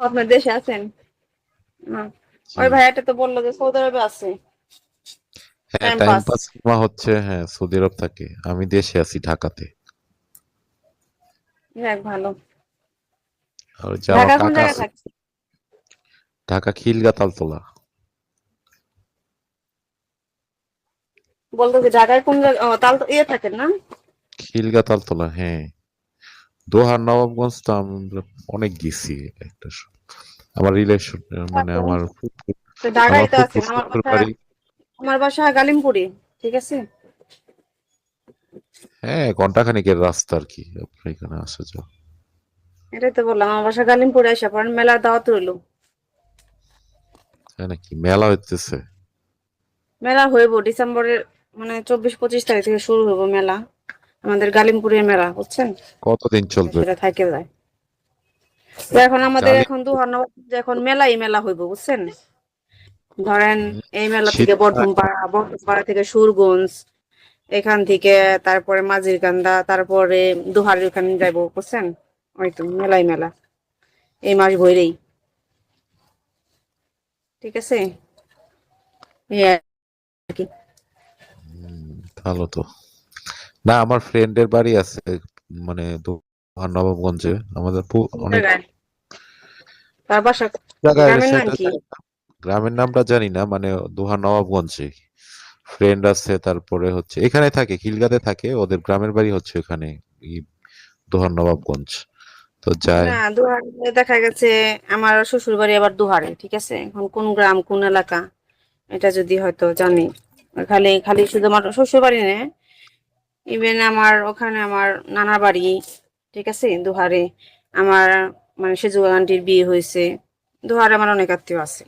আপনার দেশে আছেন? হুম। ওই ভাইয়াটা তো বলল যে সৌদি আরবে আছে। হ্যাঁ টাইম পাস হচ্ছে হ্যাঁ সৌদি আরব থাকে। আমি দেশে আছি ঢাকাতে। যাক ভালো। আর যে আমার ঢাকা কোন কাকা জায়গায় আছে? থাকছে ঢাকা খিলগা তালতলা বলতো যে ঢাকায় কোন জায়গায় ও তাল ইয়ে থাকেন না? খিলগা তালতলা হ্যাঁ। দোহার নবাবগঞ্জ তো আমরা অনেক গেছি একটা আমার রিলেশন মানে আমার ঢাকায় আমার তো আমার বাসা আমার বাসা গালিমপুরি ঠিক আছে? হ্যাঁ ঘন্টাখানিকের রাস্তা আর কি আপনার এখানে আসা যাওয়া। এটাই তো বললাম আমার বাসা গালিমপুরে আসা পড়েন মেলার দাওয়াত রইল। তাই নাকি? মেলা হইতেছে? মেলা হইব ডিসেম্বরের মানে চব্বিশ পঁচিশ তারিখ থেকে শুরু হইব মেলা। আমাদের গালিমপুরের মেলা বুঝছেন? কতদিন চলবে? থাকে যায়। তো এখন আমাদের এখন দুহার নবাবগঞ্জে এখন মেলাই মেলা হইব বুঝছেন? ধরেন এই মেলা থেকে বর্ধমপাড়া বর্ধমপাড়া থেকে সুরগঞ্জ এখান থেকে তারপরে মাঝিরকান্দা তারপরে দুহারের ওখানে যাইব বুঝছেন? ওই তো মেলাই মেলা এই মাস ভরেই। ঠিক আছে? ভালো তো। না আমার ফ্রেন্ডের বাড়ি আছে মানে দোহার নবাবগঞ্জে। আমাদের অনেক গ্রামের নামটা জানি না মানে দোহার নবাবগঞ্জে। ফ্রেন্ড আছে তারপরে হচ্ছে এখানে থাকে খিলগাতে থাকে ওদের গ্রামের বাড়ি হচ্ছে এখানে দোহার নবাবগঞ্জ। তো যায় না দুহারে দেখা গেছে আমার শ্বশুর বাড়ি আবার দুহারে ঠিক আছে? এখন কোন গ্রাম কোন এলাকা? এটা যদি হয়তো জানি। খালি খালি শুধু আমার শ্বশুর বাড়ি না ইভেন আমার ওখানে আমার নানা বাড়ি, ঠিক আছে? দুহারে আমার মানে সেজু আন্টির বিয়ে হয়েছে। দুহারে আমার অনেক আত্মীয় আছে।